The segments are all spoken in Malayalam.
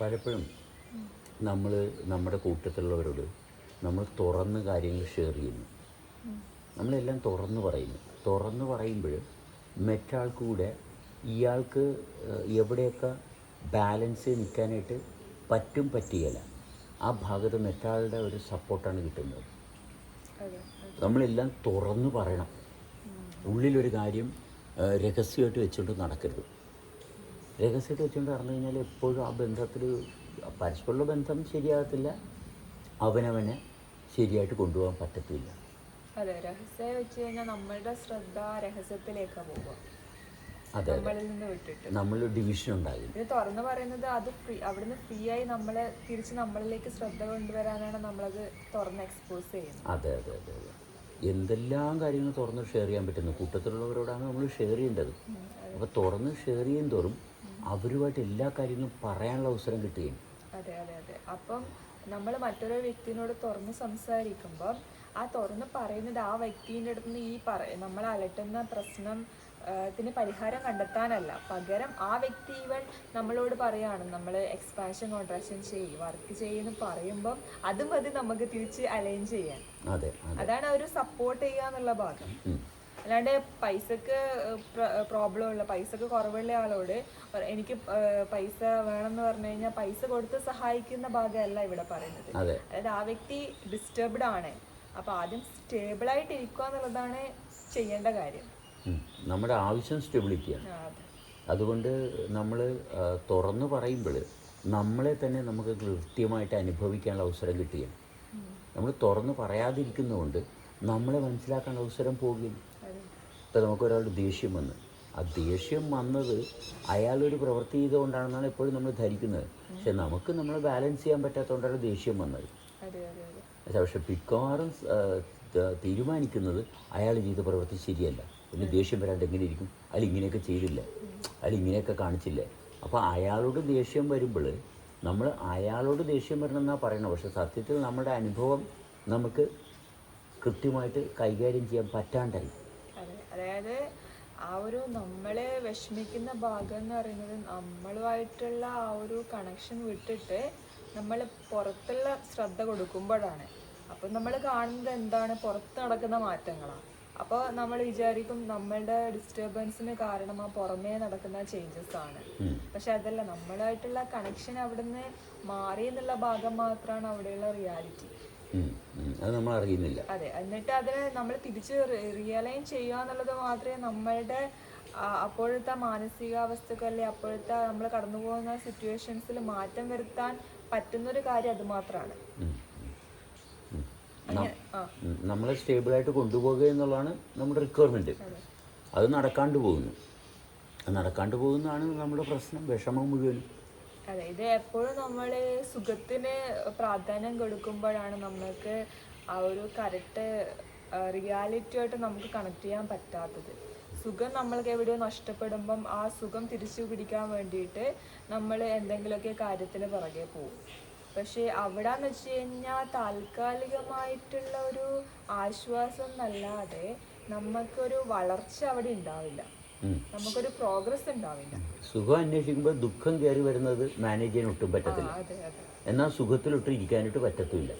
പലപ്പോഴും നമ്മൾ നമ്മുടെ കൂട്ടത്തിലുള്ളവരോട് നമ്മൾ തുറന്ന് കാര്യങ്ങൾ ഷെയർ ചെയ്യുന്നു. നമ്മളെല്ലാം തുറന്ന് പറയുന്നു. തുറന്ന് പറയുമ്പോൾ മറ്റാൾക്കൂടെ ഇയാൾക്ക് എവിടെയൊക്കെ ബാലൻസ് നിൽക്കാനായിട്ട് പറ്റും പറ്റുകയില്ല ആ ഭാഗത്ത് മറ്റാളുടെ ഒരു സപ്പോർട്ടാണ് കിട്ടുന്നത്. നമ്മളെല്ലാം തുറന്നു പറയണം. ഉള്ളിലൊരു കാര്യം രഹസ്യമായിട്ട് വെച്ചുകൊണ്ട് നടക്കരുത്. രഹസ്യമായിട്ട് വെച്ചുകൊണ്ട് പറഞ്ഞു കഴിഞ്ഞാൽ എപ്പോഴും ആ ബന്ധത്തിൽ പരസ്പരമുള്ള ബന്ധം ശരിയാകത്തില്ല. അവനവനെ ശരിയായിട്ട് കൊണ്ടുപോകാൻ പറ്റത്തില്ല. അതെ രഹസ്യം വെച്ച് കഴിഞ്ഞാൽ നമ്മളുടെ ശ്രദ്ധ രഹസ്യത്തിലേക്കാണ് പോവുക. അതെ നമ്മളിൽ നിന്ന് വിട്ടിട്ട്. നമ്മൾ ഡിവിഷൻ ഉണ്ടാകും. ഇത് തുറന്നു പറയുന്നത് അത് ഫ്രീ അവിടുന്ന് ഫ്രീ ആയി നമ്മളെ തിരിച്ച് നമ്മളിലേക്ക് ശ്രദ്ധ കൊണ്ടുവരാനാണ് നമ്മളത് തുറന്ന് എക്സ്പോസ് ചെയ്യുന്നത്. അതെ അതെ അതെ അതെ. എന്തെല്ലാം കാര്യങ്ങൾ തുറന്ന് ഷെയർ ചെയ്യാൻ പറ്റുന്നു? കൂട്ടത്തിലുള്ളവരോടാണ് നമ്മൾ ഷെയർ ചെയ്യേണ്ടത്. അപ്പോൾ തുറന്ന് ഷെയർ ചെയ്യും തോറും അവരുമായിട്ട് എല്ലാ കാര്യങ്ങളും പറയാനുള്ള അവസരം കിട്ടുകയും. അതെ അതെ അതെ. അപ്പം നമ്മൾ മറ്റൊരു വ്യക്തിനോട് തുറന്ന് സംസാരിക്കുമ്പോൾ ആ തുറന്ന് പറയുന്നത് ആ വ്യക്തിന്റെ അടുത്ത് നിന്ന് ഈ പറ നമ്മൾ അലട്ടുന്ന പ്രശ്നം ത്തിന് പരിഹാരം കണ്ടെത്താനല്ല. പകരം ആ വ്യക്തി ഇവൻ നമ്മളോട് പറയാണ് നമ്മൾ എക്സ്പാൻഷൻ കോൺട്രാക്ഷൻ ചെയ്യും വർക്ക് ചെയ്യുന്നു പറയുമ്പോൾ അത് മതി നമുക്ക് തിരിച്ച് അലൈൻ ചെയ്യാൻ. അതെ അതെ. അതാണ് ഒരു സപ്പോർട്ട് ചെയ്യുക എന്നുള്ള ഭാഗം. അല്ലാണ്ട് പൈസക്ക് പ്രോബ്ലം ഉള്ള പൈസക്ക് കുറവുള്ള ആളോട് എനിക്ക് പൈസ വേണമെന്ന് പറഞ്ഞു കഴിഞ്ഞാൽ പൈസ കൊടുത്ത് സഹായിക്കുന്ന ഭാഗമല്ല ഇവിടെ പറയുന്നത്. അതായത് ആ വ്യക്തി ഡിസ്റ്റർബ്ഡ് ആണ്. അപ്പൊ ആദ്യം സ്റ്റേബിൾ ആയിട്ട് ഇരിക്കുക എന്നുള്ളതാണ് ചെയ്യേണ്ട കാര്യം. നമ്മുടെ ആവശ്യം സ്റ്റെബിലിറ്റിയാണ് ആണ്. അതുകൊണ്ട് നമ്മൾ തുറന്നു പറയുമ്പോൾ നമ്മളെ തന്നെ നമുക്ക് കൃത്യമായിട്ട് അനുഭവിക്കാനുള്ള അവസരം കിട്ടുകയാണ്. നമ്മൾ തുറന്നു പറയാതിരിക്കുന്നതുകൊണ്ട് നമ്മളെ മനസ്സിലാക്കാനുള്ള അവസരം പോവുകയും അതെ നമുക്ക് നമുക്കൊരാളുടെ ദേഷ്യം വന്ന്. ആ ദേഷ്യം വന്നത് അയാളൊരു പ്രവൃത്തി ചെയ്തുകൊണ്ടാണെന്നാണ് എപ്പോഴും നമ്മൾ ധരിക്കുന്നത്. പക്ഷെ നമുക്ക് നമ്മൾ ബാലൻസ് ചെയ്യാൻ പറ്റാത്തതുകൊണ്ടാണ് ദേഷ്യം വന്നത്. പക്ഷേ മിക്കവാറും തീരുമാനിക്കുന്നത് അയാൾ ചെയ്ത പ്രവൃത്തി ശരിയല്ല. പിന്നെ ദേഷ്യം വരാണ്ട് എങ്ങനെ ഇരിക്കും? അയാൾ ഇങ്ങനെയൊക്കെ ചെയ്തില്ല. അയാൾ ഇങ്ങനെയൊക്കെ കാണിച്ചില്ല. അപ്പോൾ അയാളോട് ദേഷ്യം വരുമ്പോൾ നമ്മൾ അയാളോട് ദേഷ്യം വരണമെന്നാണ് പറയണത്. പക്ഷെ സത്യത്തിൽ നമ്മുടെ അനുഭവം നമുക്ക് കൃത്യമായിട്ട് കൈകാര്യം ചെയ്യാൻ പറ്റാണ്ടായി. അതായത് ആ ഒരു നമ്മളെ വിഷമിക്കുന്ന ഭാഗം എന്ന് പറയുന്നത് നമ്മളുമായിട്ടുള്ള ആ ഒരു കണക്ഷൻ വിട്ടിട്ട് നമ്മൾ പുറത്തുള്ള ശ്രദ്ധ കൊടുക്കുമ്പോഴാണ് അപ്പം നമ്മൾ കാണുന്നത് എന്താണ് പുറത്ത് നടക്കുന്ന മാറ്റങ്ങളാണ് അപ്പോൾ നമ്മൾ വിചാരിക്കും നമ്മളുടെ ഡിസ്റ്റർബൻസിന് കാരണം ആ പുറമേ നടക്കുന്ന ചേഞ്ചസ് ആണ്. പക്ഷെ അതല്ല നമ്മളായിട്ടുള്ള കണക്ഷൻ അവിടുന്ന് മാറി എന്നുള്ള ഭാഗം മാത്രമാണ് അവിടെയുള്ള റിയാലിറ്റി. അത് നമ്മൾ അറിയുന്നില്ല. അതെ എന്നിട്ട് അതിനെ നമ്മൾ തിരിച്ച് റിയലൈൻ ചെയ്യുക എന്നുള്ളത് മാത്രമേ നമ്മളുടെ അപ്പോഴത്തെ മാനസികാവസ്ഥക്ക് അല്ലെ അപ്പോഴത്തെ നമ്മൾ കടന്നു പോകുന്ന സിറ്റുവേഷൻസിൽ മാറ്റം വരുത്താൻ പറ്റുന്നൊരു കാര്യം അത് മാത്രമാണ് നമ്മളെ സ്റ്റേബിളായിട്ട് കൊണ്ടുപോകുക എന്നുള്ളതാണ് നമ്മുടെ റിക്വയർമെന്റ് അതെ. അത് നടക്കാണ്ട് പോകുന്നു. അത് നടക്കാണ്ട് പോകുന്നതാണ് നമ്മുടെ പ്രശ്നം. വിഷമം മുഴുവൻ അതെ ഇത് എപ്പോഴും നമ്മൾ സുഖത്തിന് പ്രാധാന്യം കൊടുക്കുമ്പോഴാണ് നമ്മൾക്ക് ആ ഒരു കറക്റ്റ് റിയാലിറ്റിയായിട്ട് നമുക്ക് കണക്ട് ചെയ്യാൻ പറ്റാത്തത് സുഖം നമ്മൾക്ക് എവിടെയോ നഷ്ടപ്പെടുമ്പം ആ സുഖം തിരിച്ചു പിടിക്കാൻ വേണ്ടിയിട്ട് നമ്മൾ എന്തെങ്കിലുമൊക്കെ കാര്യത്തിന് പുറകെ പോകും പക്ഷേ അവിടെ എന്ന് വെച്ച് കഴിഞ്ഞാൽ താൽക്കാലികമായിട്ടുള്ള ഒരു ആശ്വാസം എന്നല്ലാതെ നമുക്കൊരു വളർച്ച അവിടെ ഉണ്ടാവില്ല. നമുക്കൊരു പ്രോഗ്രസ് ഉണ്ടാവില്ല. സുഖം അന്വേഷിക്കുമ്പോൾ ദുഃഖം കയറി വരുന്നത് മാനേജ് ചെയ്യാൻ ഒട്ടും പറ്റത്തില്ല. എന്നാൽ സുഖത്തിലൊട്ടും ഇരിക്കാനായിട്ട് പറ്റത്തില്ല.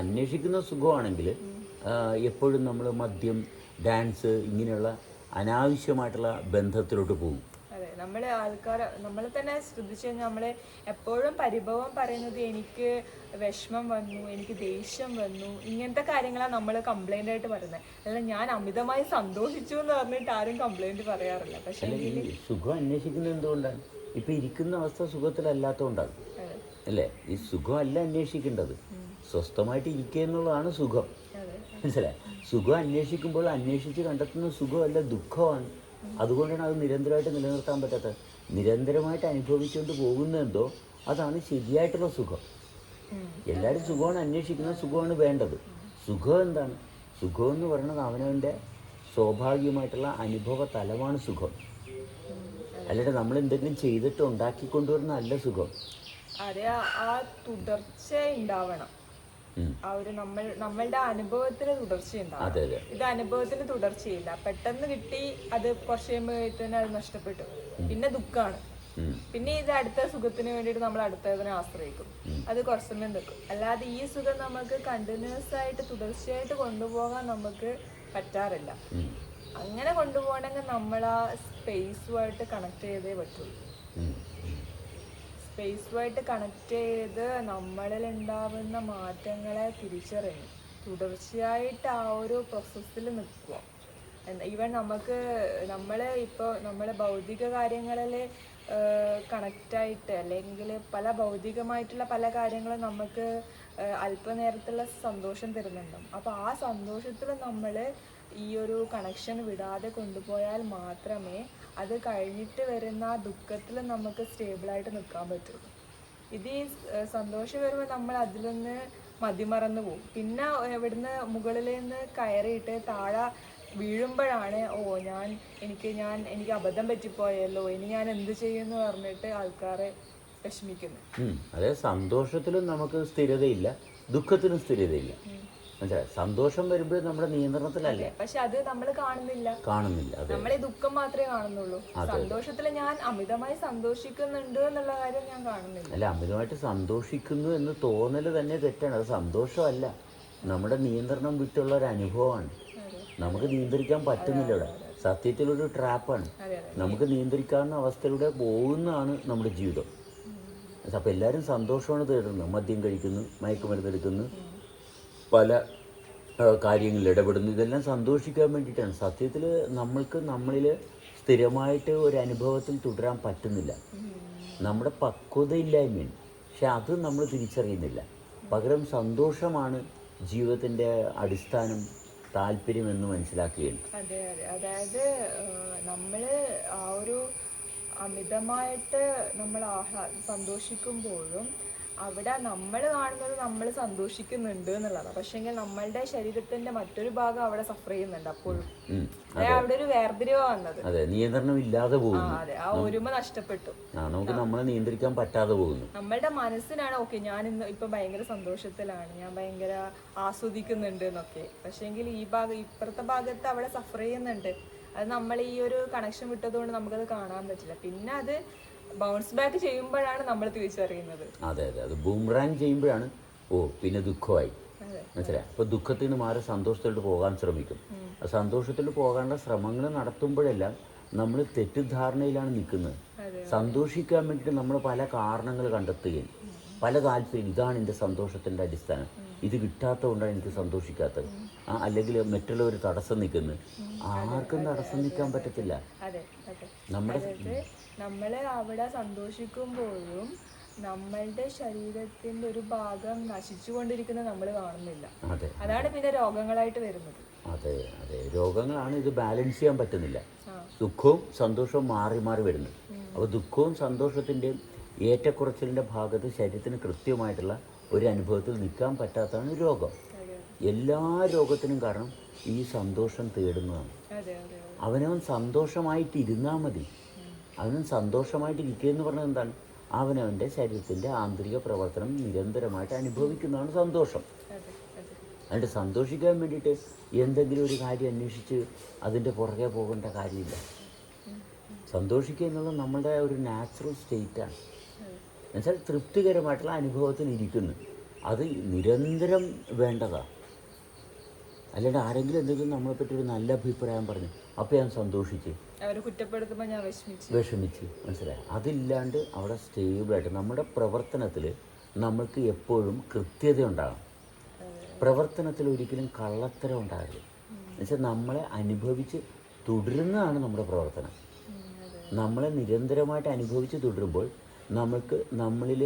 അന്വേഷിക്കുന്ന സുഖമാണെങ്കിൽ എപ്പോഴും നമ്മൾ മദ്യം ഡാൻസ് ഇങ്ങനെയുള്ള അനാവശ്യമായിട്ടുള്ള ബന്ധത്തിലോട്ട് പോകും. അതെ നമ്മൾ ആൾക്കാർ നമ്മൾ തന്നെ ശ്രദ്ധിച്ചു കഴിഞ്ഞാൽ നമ്മൾ എപ്പോഴും പരിഭവം പറയുന്നത് എനിക്ക് വിഷമം വന്നു എനിക്ക് ദേഷ്യം വന്നു ഇങ്ങനത്തെ കാര്യങ്ങളാണ് നമ്മൾ കംപ്ലൈന്റ് ആയിട്ട് പറയുന്നത് അല്ല ഞാൻ അമിതമായി സന്തോഷിച്ചു എന്ന് പറഞ്ഞിട്ട് ആരും കംപ്ലൈന്റ് പറയാറില്ല. പക്ഷേ സുഖം അന്വേഷിക്കുന്നത് എന്തുകൊണ്ടാണ്? ഇപ്പം ഇരിക്കുന്ന അവസ്ഥ സുഖത്തിലല്ലാത്തതുകൊണ്ടാണ് അല്ലേ? ഈ സുഖമല്ല അന്വേഷിക്കേണ്ടത്. സ്വസ്ഥമായിട്ട് ഇരിക്കുക എന്നുള്ളതാണ് സുഖം. മനസ്സിലായി? സുഖം അന്വേഷിക്കുമ്പോൾ അന്വേഷിച്ച് കണ്ടെത്തുന്ന സുഖമല്ല ദുഃഖമാണ്. അതുകൊണ്ടാണ് അത് നിരന്തരമായിട്ട് നിലനിർത്താൻ പറ്റാത്തത്. നിരന്തരമായിട്ട് അനുഭവിച്ചുകൊണ്ട് പോകുന്നതെന്തോ അതാണ് ശരിയായിട്ടുള്ള സുഖം. എല്ലാവരും സുഖമാണ് അന്വേഷിക്കുന്ന സുഖമാണ് വേണ്ടത്. സുഖം എന്താണ്? സുഖം എന്ന് പറയുന്നത് അവനവന്റെ സ്വാഭാവികമായിട്ടുള്ള അനുഭവ തലമാണ് സുഖം. അല്ലാതെ നമ്മൾ എന്തെങ്കിലും ചെയ്തിട്ട് ഉണ്ടാക്കിക്കൊണ്ടുവരുന്ന അല്ല സുഖം. ആ- തുടർച്ച ഉണ്ടാവണം. ആ ഒരു നമ്മൾ നമ്മളുടെ അനുഭവത്തിന് തുടർച്ച ഉണ്ടാവണം അതെ അതെ. ഇത് അനുഭവത്തിന് തുടർച്ചയില്ല. പെട്ടെന്ന് കിട്ടി അത് കുറച്ച് കഴിയുമ്പോഴത്തേനും അത് നഷ്ടപ്പെട്ടു. പിന്നെ ദുഃഖമാണ്. പിന്നെ ഇത് അടുത്ത സുഖത്തിന് വേണ്ടിയിട്ട് നമ്മൾ അടുത്തതിനെ ആശ്രയിക്കും. അത് കുറച്ച് സമയം നിൽക്കും. അല്ലാതെ ഈ സുഖം നമുക്ക് കണ്ടിന്യൂസ് ആയിട്ട് തുടർച്ചയായിട്ട് കൊണ്ടുപോകാൻ നമുക്ക് പറ്റാറില്ല. അങ്ങനെ കൊണ്ടുപോകണമെങ്കിൽ നമ്മൾ ആ സ്പേസുമായിട്ട് കണക്ട് ചെയ്തേ പറ്റുള്ളൂ. സ്പേസുമായിട്ട് കണക്ട് ചെയ്ത് നമ്മളിൽ ഉണ്ടാവുന്ന മാറ്റങ്ങളെ തിരിച്ചറിഞ്ഞു തുടർച്ചയായിട്ട് ആ ഒരു പ്രോസസ്സിൽ നിൽക്കുക. ഈവൻ നമുക്ക് നമ്മൾ ഇപ്പോൾ നമ്മൾ ഭൗതിക കാര്യങ്ങളിൽ കണക്റ്റായിട്ട് അല്ലെങ്കിൽ പല ഭൗതികമായിട്ടുള്ള പല കാര്യങ്ങളും നമുക്ക് അല്പനേരത്തുള്ള സന്തോഷം തരുന്നുണ്ടാവും. അപ്പോൾ ആ സന്തോഷത്തിൽ നമ്മൾ ഈ ഒരു കണക്ഷൻ വിടാതെ കൊണ്ടുപോയാൽ മാത്രമേ അത് കഴിഞ്ഞിട്ട് വരുന്ന ആ ദുഃഖത്തിൽ നമുക്ക് സ്റ്റേബിളായിട്ട് നിൽക്കാൻ പറ്റുള്ളൂ ഇത് ഈ സന്തോഷം വരുമ്പോൾ നമ്മൾ അതിൽ നിന്ന് മതിമറന്നു പോകും. പിന്നെ ഇവിടുന്ന് മുകളിൽ നിന്ന് കയറിയിട്ട് താഴെ വീഴുമ്പോഴാണ് ഓ ഞാൻ എനിക്ക് ഞാൻ എനിക്ക് അബദ്ധം പറ്റിപ്പോയല്ലോ ഇനി ഞാൻ എന്ത് ചെയ്യുമെന്ന് പറഞ്ഞിട്ട് ആൾക്കാരെ വിഷമിക്കുന്നു. അതായത് സന്തോഷത്തിലും നമുക്ക് സ്ഥിരതയില്ല ദുഃഖത്തിനും സ്ഥിരതയില്ല. മനസ്സിലായി? സന്തോഷം വരുമ്പോഴും നമ്മുടെ നിയന്ത്രണത്തിലല്ലേ? പക്ഷെ അത് നമ്മൾ കാണുന്നില്ല. കാണുന്നില്ല നമ്മളെ ദുഃഖം മാത്രമേ കാണുന്നുള്ളൂ. സന്തോഷത്തിൽ ഞാൻ അമിതമായി സന്തോഷിക്കുന്നുണ്ട് എന്നുള്ള കാര്യം ഞാൻ കാണുന്നില്ല. അല്ല അമിതമായിട്ട് സന്തോഷിക്കുന്നു എന്ന് തോന്നൽ തന്നെ തെറ്റാണ്. അത് സന്തോഷമല്ല. നമ്മുടെ നിയന്ത്രണം വിട്ടുള്ള ഒരു അനുഭവമാണ്. നമുക്ക് നിയന്ത്രിക്കാൻ പറ്റുന്നില്ല ഇവിടെ. സത്യത്തിലൊരു ട്രാപ്പാണ്. നമുക്ക് നിയന്ത്രിക്കാവുന്ന അവസ്ഥയിലൂടെ പോകുന്നതാണ് നമ്മുടെ ജീവിതം. അപ്പം എല്ലാവരും സന്തോഷമാണ് തേടുന്നത്. മദ്യം കഴിക്കുന്നു മയക്കുമരുന്ന് എടുക്കുന്നു. പല കാര്യങ്ങളിൽ ഇടപെടുന്നു. ഇതെല്ലാം സന്തോഷിക്കാൻ വേണ്ടിയിട്ടാണ്. സത്യത്തിൽ നമ്മൾക്ക് നമ്മളിൽ സ്ഥിരമായിട്ട് ഒരു അനുഭവത്തിൽ തുടരാൻ പറ്റുന്നില്ല. നമ്മുടെ പക്വതയില്ലായ്മയാണ്. പക്ഷെ അത് നമ്മൾ തിരിച്ചറിയുന്നില്ല. പകരം സന്തോഷമാണ് ജീവിതത്തിന്റെ അടിസ്ഥാനം താല്പര്യം എന്ന് മനസ്സിലാക്കുകയാണ്. അതെ അതെ. അതായത് നമ്മൾ ആ ഒരു അമിതമായിട്ട് നമ്മൾ ആഹ്ലാ സന്തോഷിക്കുമ്പോഴും അവിടെ നമ്മൾ കാണുന്നത് നമ്മൾ സന്തോഷിക്കുന്നുണ്ട് എന്നുള്ളതാണ്. പക്ഷെങ്കിൽ നമ്മളുടെ ശരീരത്തിന്റെ മറ്റൊരു ഭാഗം അവിടെ സഫർ ചെയ്യുന്നുണ്ട് അപ്പോഴും. അവിടെ ഒരു വേർതിരിവാ വന്നത്. അതെ നിയന്ത്രണം ഇല്ലാതെ പോകുന്നു. അതെ ആ ഒരുമ നഷ്ടപ്പെട്ടു. നമുക്ക് നമ്മളെ നിയന്ത്രിക്കാൻ പറ്റാതെ പോകുന്നു. നമ്മളുടെ മനസ്സിനാണ് ഓക്കെ ഞാൻ ഇന്ന് ഇപ്പൊ ഭയങ്കര സന്തോഷത്തിലാണ് ഞാൻ ഭയങ്കര ആസ്വദിക്കുന്നുണ്ട് എന്നൊക്കെ. പക്ഷെങ്കിൽ ഈ ഭാഗം ഇപ്പുറത്തെ ഭാഗത്ത് അവിടെ സഫർ ചെയ്യുന്നുണ്ട്. അത് നമ്മൾ ഈ ഒരു കണക്ഷൻ വിട്ടതുകൊണ്ട് നമുക്കത് കാണാൻ പറ്റില്ല. പിന്നെ അത് ബൗൺസ് ബാക്ക് ചെയ്യുമ്പോഴാണ് നമ്മൾ തിരിച്ചറിയുന്നത്. അതെ അതെ. അത് ബൂംറാങ് ചെയ്യുമ്പോഴാണ് ഓ പിന്നെ ദുഃഖമായി. മനസ്സിലായി? അപ്പോൾ ദുഃഖത്തിൽ നിന്ന് മാറി സന്തോഷത്തിലോട്ട് പോകാൻ ശ്രമിക്കും. ആ സന്തോഷത്തിൽ പോകാനുള്ള ശ്രമങ്ങൾ നടത്തുമ്പോഴെല്ലാം നമ്മൾ തെറ്റിദ്ധാരണയിലാണ് നിൽക്കുന്നത്. സന്തോഷിക്കാൻ വേണ്ടിയിട്ട് നമ്മൾ പല കാരണങ്ങൾ കണ്ടെത്തുകയും പല താല്പര്യം ഇതാണ് എന്റെ സന്തോഷത്തിന്റെ അടിസ്ഥാനം. ഇത് കിട്ടാത്തതുകൊണ്ടാണ് എനിക്ക് സന്തോഷിക്കാത്തത്. ആ അല്ലെങ്കിൽ മറ്റുള്ളവർ തടസ്സം നിൽക്കുന്നത്. ആർക്കും തടസ്സം നിൽക്കാൻ പറ്റത്തില്ല. അതെ അതെ. നമ്മുടെ നമ്മളെ നമ്മൾ അവിടെ സന്തോഷിക്കുമ്പോഴും നമ്മളുടെ ശരീരത്തിന്റെ ഒരു ഭാഗം നശിച്ചുകൊണ്ടിരിക്കുന്നത് നമ്മൾ കാണുന്നില്ല. അതെ. അതാണ് പിന്നെ രോഗങ്ങളായിട്ട് വരുന്നത്. അതെ അതെ. രോഗങ്ങളാണ് ഇത് ബാലൻസ് ചെയ്യാൻ പറ്റുന്നില്ല. സുഖവും ദുഃഖവും സന്തോഷവും മാറി മാറി വരുന്നു അപ്പോൾ ദുഃഖവും സന്തോഷത്തിന്റെയും ഏറ്റക്കുറച്ചിലിന്റെ ഭാഗത്ത് ശരീരത്തിന് കൃത്യമായിട്ടുള്ള ഒരു അനുഭവത്തിൽ നിൽക്കാൻ പറ്റാത്തതാണ് രോഗം. എല്ലാ രോഗത്തിനും കാരണം ഈ സന്തോഷം തേടുന്നതാണ്. അവനവൻ സന്തോഷമായിട്ട് ഇരുന്നാൽ മതി അവനവൻ സന്തോഷമായിട്ട് ഇരിക്കുക എന്ന് പറഞ്ഞാൽ എന്താണ്? അവനവന്റെ ശരീരത്തിന്റെ ആന്തരിക പ്രവർത്തനം നിരന്തരമായിട്ട് അനുഭവിക്കുന്നതാണ് സന്തോഷം. അതെ അതെ. അതുകൊണ്ട് സന്തോഷിക്കാൻ വേണ്ടിയിട്ട് എന്തെങ്കിലും ഒരു കാര്യം അന്വേഷിച്ച് അതിന്റെ പുറകെ പോകേണ്ട കാര്യമില്ല. സന്തോഷിക്കുക എന്നുള്ളത് നമ്മുടെ ഒരു നാച്ചുറൽ സ്റ്റേറ്റാണ്. എന്നുവെച്ചാൽ തൃപ്തികരമായിട്ടുള്ള അനുഭവത്തിൽ ഇരിക്കുന്നു. അത് നിരന്തരം വേണ്ടതാണ് അല്ലാണ്ട് ആരെങ്കിലും എന്തെങ്കിലും നമ്മളെപ്പറ്റി ഒരു നല്ല അഭിപ്രായം പറഞ്ഞു അപ്പോൾ ഞാൻ സന്തോഷിച്ച്. അവരെ കുറ്റപ്പെടുത്തുമ്പോൾ ഞാൻ വിഷമിച്ചു. വിഷമിച്ച് മനസ്സിലായി? അതില്ലാണ്ട് അവിടെ സ്റ്റേബിളായിട്ട് നമ്മുടെ പ്രവർത്തനത്തിൽ നമ്മൾക്ക് എപ്പോഴും കൃത്യത ഉണ്ടാകണം. പ്രവർത്തനത്തിൽ ഒരിക്കലും കള്ളത്തരം ഉണ്ടാകരുത്. എന്നുവെച്ചാൽ നമ്മളെ അനുഭവിച്ച് തുടരുന്നതാണ് നമ്മുടെ പ്രവർത്തനം. നമ്മളെ നിരന്തരമായിട്ട് അനുഭവിച്ച് തുടരുമ്പോൾ നമുക്ക് നമ്മളിൽ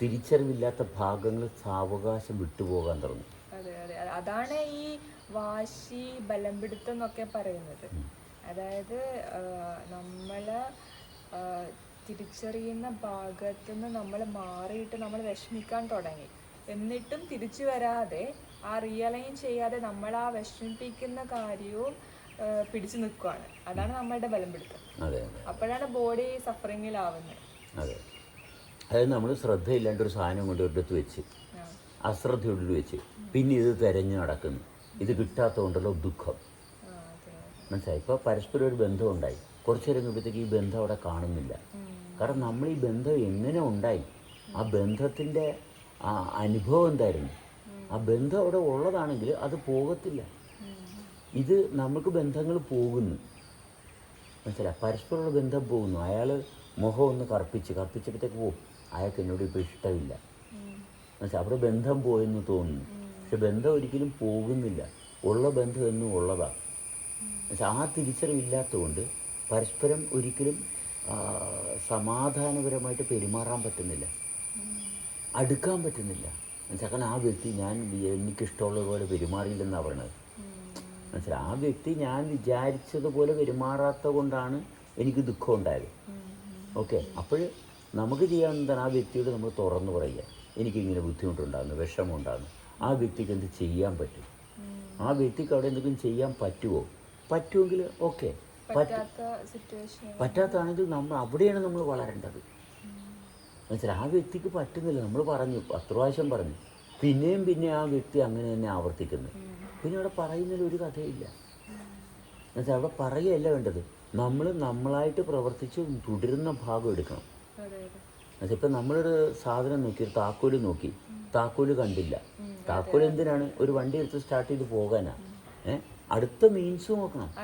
തിരിച്ചറിവില്ലാത്ത ഭാഗങ്ങൾ സാവകാശം വിട്ടുപോകാൻ തുടങ്ങും. അതെ അതെ. അതാണ് ഈ വാശി ബലം പിടുത്തം എന്നൊക്കെ പറയുന്നത്. അതായത് നമ്മൾ തിരിച്ചറിയുന്ന ഭാഗത്തു നിന്ന് നമ്മൾ മാറിയിട്ട് നമ്മൾ വിഷമിക്കാൻ തുടങ്ങി. എന്നിട്ടും തിരിച്ചു വരാതെ ആ റിയലൈൻ ചെയ്യാതെ നമ്മൾ ആ വിഷമിപ്പിക്കുന്ന കാര്യവും പിടിച്ചു നിൽക്കുകയാണ് അതാണ് നമ്മളുടെ ബലം പിടുത്തം അപ്പോഴാണ് ബോഡി സഫറിങ്ങിലാവുന്നത് അതെ. അതായത് നമ്മൾ ശ്രദ്ധയില്ലാണ്ട് ഒരു സാധനം കൊണ്ട് ഒരിടത്ത് വെച്ച് അശ്രദ്ധയുള്ളിൽ വെച്ച് പിന്നെ ഇത് തിരഞ്ഞു നടക്കുന്നു. ഇത് കിട്ടാത്തതുകൊണ്ടല്ലോ ദുഃഖം. മനസ്സിലായി? ഇപ്പോൾ പരസ്പരം ഒരു ബന്ധം ഉണ്ടായി കുറച്ച് നേരം കഴിയുമ്പോഴത്തേക്ക് ഈ ബന്ധം അവിടെ കാണുന്നില്ല. കാരണം നമ്മൾ ഈ ബന്ധം എങ്ങനെ ഉണ്ടായി? ആ ബന്ധത്തിന്റെ ആ അനുഭവം എന്തായിരുന്നു? ആ ബന്ധം അവിടെ ഉള്ളതാണെങ്കിൽ അത് പോകത്തില്ല. ഇത് നമുക്ക് ബന്ധങ്ങൾ പോകുന്നു. മനസ്സിലായി? പരസ്പരമുള്ള ബന്ധം പോകുന്നു. അയാൾ മുഖം ഒന്ന് കറുപ്പിച്ച് കറുപ്പിച്ചപ്പോഴത്തേക്ക് പോവും അയാൾക്ക് എന്നോട് ഇപ്പോൾ ഇഷ്ടമില്ല. മനസ്സിലായി അവിടെ ബന്ധം പോയെന്ന് തോന്നുന്നു. പക്ഷെ ബന്ധം ഒരിക്കലും പോകുന്നില്ല. ഉള്ള ബന്ധം എന്നും ഉള്ളതാണ് പക്ഷെ ആ തിരിച്ചറിവില്ലാത്തതുകൊണ്ട് പരസ്പരം ഒരിക്കലും സമാധാനപരമായിട്ട് പെരുമാറാൻ പറ്റുന്നില്ല. അടുക്കാൻ പറ്റുന്നില്ല. മനസ്സിലാക്കാൻ കാരണം ആ വ്യക്തി ഞാൻ എനിക്കിഷ്ടമുള്ള പോലെ പെരുമാറിയില്ലെന്നാണ് പറയണത്. മനസ്സിലായി ആ വ്യക്തി ഞാൻ വിചാരിച്ചതുപോലെ പെരുമാറാത്ത കൊണ്ടാണ് എനിക്ക് ദുഃഖം ഉണ്ടായത്. ഓക്കെ അപ്പോൾ നമുക്ക് ചെയ്യാൻ എന്താണ്? ആ വ്യക്തിയോട് നമ്മൾ തുറന്നു പറയുക. എനിക്കിങ്ങനെ ബുദ്ധിമുട്ടുണ്ടാകുന്നു വിഷമമുണ്ടാകുന്നു. ആ വ്യക്തിക്ക് എന്ത് ചെയ്യാൻ പറ്റും? ആ വ്യക്തിക്ക് അവിടെ എന്തെങ്കിലും ചെയ്യാൻ പറ്റുമോ പറ്റുമെങ്കിൽ ഓക്കെ. പറ്റാത്താണെങ്കിൽ നമ്മൾ അവിടെയാണ് നമ്മൾ വളരേണ്ടത്. മനസ്സിലായി ആ വ്യക്തിക്ക് പറ്റുന്നില്ല. നമ്മൾ പറഞ്ഞു പത്ത് പ്രാവശ്യം പറഞ്ഞു. പിന്നെയും പിന്നെ ആ വ്യക്തി അങ്ങനെ തന്നെ ആവർത്തിക്കുന്നു. പിന്നെ അവിടെ പറയുന്നതിൽ ഒരു കഥയില്ല. എന്നുവെച്ചാൽ അവിടെ പറയുകയല്ല വേണ്ടത്. നമ്മൾ നമ്മളായിട്ട് പ്രവർത്തിച്ച് തുടരുന്ന ഭാഗം എടുക്കണം. ഇപ്പം നമ്മളൊരു സാധനം നോക്കി ഒരു താക്കോൽ നോക്കി താക്കോൽ കണ്ടില്ല. താക്കോൽ എന്തിനാണ്? ഒരു വണ്ടി എടുത്ത് സ്റ്റാർട്ട് ചെയ്ത് പോകാനാ. ഏ? അടുത്ത മീൻസ് നോക്കണം.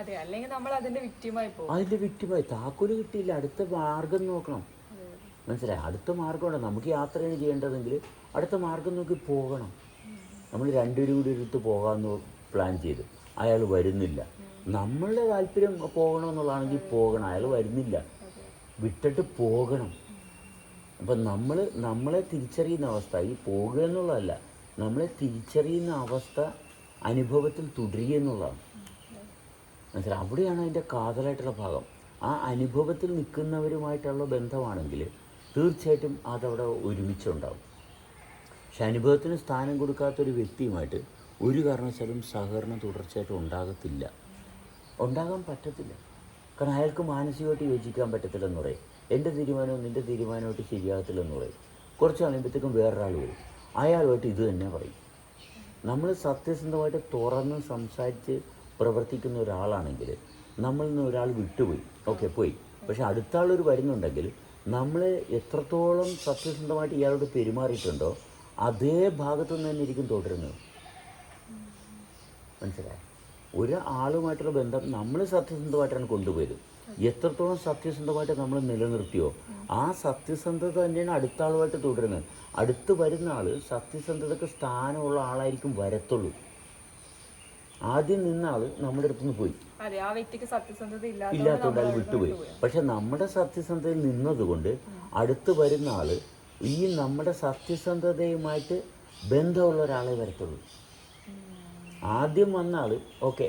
അതിന്റെ വിക്റ്റിമായി താക്കോൽ കിട്ടിയില്ല. അടുത്ത മാർഗം നോക്കണം. മനസ്സിലായി? അടുത്ത മാർഗമുണ്ട്. നമുക്ക് യാത്രയാണ് ചെയ്യേണ്ടതെങ്കിൽ അടുത്ത മാർഗം നോക്കി പോകണം. നമ്മൾ രണ്ടുപേരും കൂടി എടുത്ത് പോകാമെന്ന് പ്ലാൻ ചെയ്തു. അയാൾ വരുന്നില്ല. നമ്മളുടെ താല്പര്യം പോകണം എന്നുള്ളതാണെങ്കിൽ പോകണം. അയാൾ വരുന്നില്ല. വിട്ടിട്ട് പോകണം. അപ്പം നമ്മൾ നമ്മളെ തിരിച്ചറിയുന്ന അവസ്ഥ. ഈ പോകുക എന്നുള്ളതല്ല നമ്മളെ തിരിച്ചറിയുന്ന അവസ്ഥ അനുഭവത്തിൽ തുടരുക എന്നുള്ളതാണ്. മനസ്സിലായി? അവിടെയാണ് അതിന്റെ കാതലായിട്ടുള്ള ഭാഗം. ആ അനുഭവത്തിൽ നിൽക്കുന്നവരുമായിട്ടുള്ള ബന്ധമാണെങ്കിൽ തീർച്ചയായിട്ടും അതവിടെ ഒരുമിച്ചുണ്ടാവും. പക്ഷെ അനുഭവത്തിന് സ്ഥാനം കൊടുക്കാത്തൊരു വ്യക്തിയുമായിട്ട് ഒരു കാരണവശാലും സഹകരണം തുടർച്ചയായിട്ട് ഉണ്ടാകത്തില്ല. ഉണ്ടാകാൻ പറ്റത്തില്ല. കാരണം അയാൾക്ക് മാനസികമായിട്ട് യോജിക്കാൻ പറ്റത്തില്ലെന്ന് പറയും. എന്റെ തീരുമാനവും നിന്റെ തീരുമാനമായിട്ട് ശരിയാകത്തില്ലെന്ന് പറയും. കുറച്ച് കഴിയുമ്പോഴത്തേക്കും വേറൊരാൾ വരും. അയാളുമായിട്ട് ഇത് തന്നെ പറയും. നമ്മൾ സത്യസന്ധമായിട്ട് തുറന്ന് സംസാരിച്ച് പ്രവർത്തിക്കുന്ന ഒരാളാണെങ്കിൽ നമ്മളിൽ നിന്ന് ഒരാൾ വിട്ടുപോയി. ഓക്കെ പോയി. പക്ഷെ അടുത്ത ആളൊരു വരുന്നുണ്ടെങ്കിൽ നമ്മൾ എത്രത്തോളം സത്യസന്ധമായിട്ട് ഇയാളോട് പെരുമാറിയിട്ടുണ്ടോ അതേ ഭാഗത്തു നിന്ന് തന്നെ ഇരിക്കും തുടരുന്നത്. മനസ്സിലായി? ഒരു ആളുമായിട്ടുള്ള ബന്ധം നമ്മൾ സത്യസന്ധമായിട്ടാണ് കൊണ്ടുപോയത്. എത്രത്തോളം സത്യസന്ധമായിട്ട് നമ്മൾ നിലനിർത്തിയോ ആ സത്യസന്ധത തന്നെയാണ് അടുത്ത ആളുമായിട്ട് തുടരുന്നത്. അടുത്ത് വരുന്ന ആൾ സത്യസന്ധതയ്ക്ക് സ്ഥാനമുള്ള ആളായിരിക്കും വരത്തുള്ളൂ. ആദ്യം നിന്ന ആൾ നമ്മുടെ അടുത്ത് നിന്ന് പോയി. ഇല്ലാത്തതുകൊണ്ട് അത് വിട്ടുപോയി. പോയി. പക്ഷെ നമ്മുടെ സത്യസന്ധതയിൽ നിന്നതുകൊണ്ട് അടുത്ത് വരുന്ന ആൾ ഈ നമ്മുടെ സത്യസന്ധതയുമായിട്ട് ബന്ധമുള്ള ഒരാളെ വരത്തുള്ളൂ. ആദ്യം വന്ന ആൾ ഓക്കെ